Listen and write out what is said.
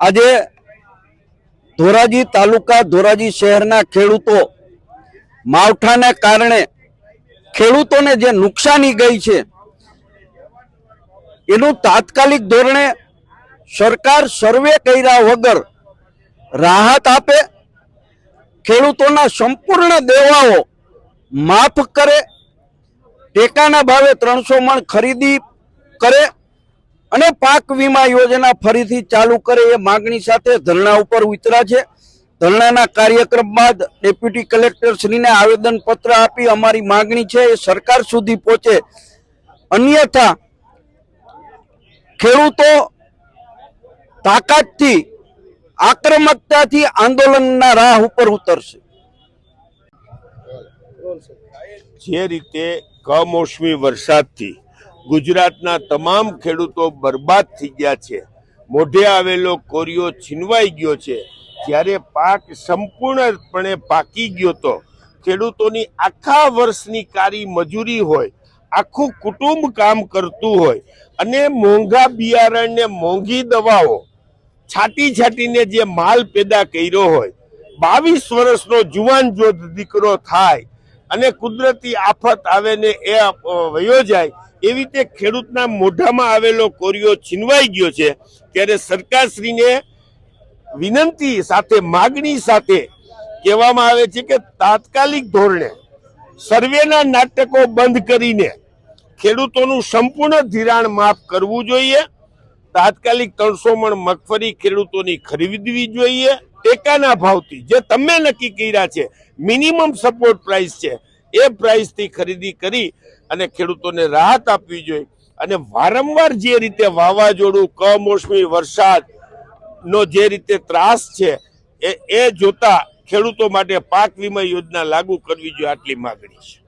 આજે ધોરાજી તાલુકા ધોરાજી શહેરના ખેડૂતો માવઠાને કારણે ખેડૂતોને જે નુકસાની ગઈ છે, એનું તાત્કાલિક ધોરણે સરકાર સર્વે કર્યા વગર રાહત આપે, ખેડૂતોના સંપૂર્ણ દેવાઓ માફ કરે, ટેકાના ભાવે ત્રણસો મણ ખરીદી કરે અને પાક વીમા યોજના ફરીથી ચાલુ કરે એ માગણી સાથે ધરણા ઉપર ઉતર્યા છે. ધરણાના કાર્યક્રમ બાદ ડેપ્યુટી કલેક્ટર શ્રીને આવેદન પત્ર આપી અમારી માગણી છે, એ સરકાર સુધી પહોંચે. અન્યથા ખેડૂતો તાકાતથી, આક્રમકતાથી આંદોલનના રાહ ઉપર ઉતરશે. જે રીતે કમોસમી વરસાદથી ગુજરાતના તમામ ખેડૂતો બરબાદ થઈ ગયા છે. મોઢે આવેલો કોરિયો છીનવાઈ ગયો છે. જ્યારે પાક સંપૂર્ણપણે પાકી ગયો તો ખેડૂતોની આખા વર્ષની કારી મજૂરી હોય, આખું કુટુંબ કામ કરતું હોય અને મોંઘા બિયારણ ને મોંઘી દવાઓ, છાટી છાટીને જે માલ પેદા કર્યો હોય, બાવીસ વર્ષનો જુવાન જો દીકરો થાય અને કુદરતી આફત આવે ને એ વયો જાય, એવી રીતે ખેડૂતના મોઢામાં આવેલો કોરિયો છીનવાઈ ગયો છે, ત્યારે સરકારશ્રીને વિનંતી સાથે, માગણી સાથે કહેવામાં આવે છે કે તાત્કાલિક ધોરણે સર્વેના નાટકો બંધ કરીને ખેડૂતોનું સંપૂર્ણ ધિરાણ માફ કરવું જોઈએ. તાત્કાલિક ત્રણસો મણ મગફળી ખેડૂતોની ખરીદવી જોઈએ. ટેકાના ભાવથી જે તમે નક્કી કર્યા છે મિનિમમ સપોર્ટ પ્રાઇસ છે, એ પ્રાઇસથી ખરીદી કરી અને ખેડૂતોને રાહત આપવી જોઈએ. અને વારંવાર જે રીતે વાવાઝોડું, કમોસમી વરસાદનો જે રીતે ત્રાસ છે, એ એ જોતા ખેડૂતો માટે પાક વીમા યોજના લાગુ કરવી જોઈએ આટલી માગણી છે.